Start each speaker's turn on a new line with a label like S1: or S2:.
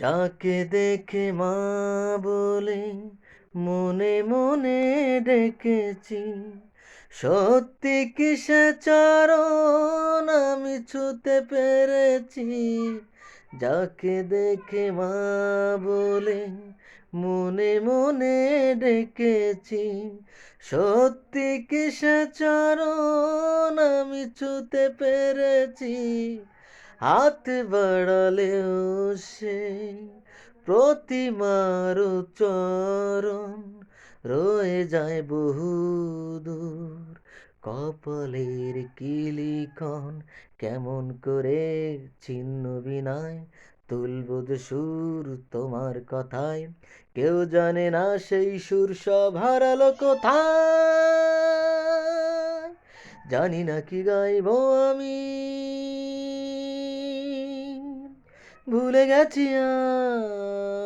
S1: যাকে দেখে মা বলে মনে মনে ডেকেছি, সত্যি কি সে চরণ আমি ছুতে পেরেছি? যাকে দেখে মা বলে মনে মনে ডেকেছি, সত্যি কি সে চরণ আমি ছুতে পেরেছি? হাত বাড়ালেও সে প্রতিমার চরণ রয়ে যায় বহু দূর। কপালের কিলিখন কেমন করে ছিন্ন বিনায় তুলবদ সুর তোমার কথায়। কেউ জানে না সেই সুর সব হারালো কোথায়। জানি না কি গাইব আমি। ভুলে গেছি আজ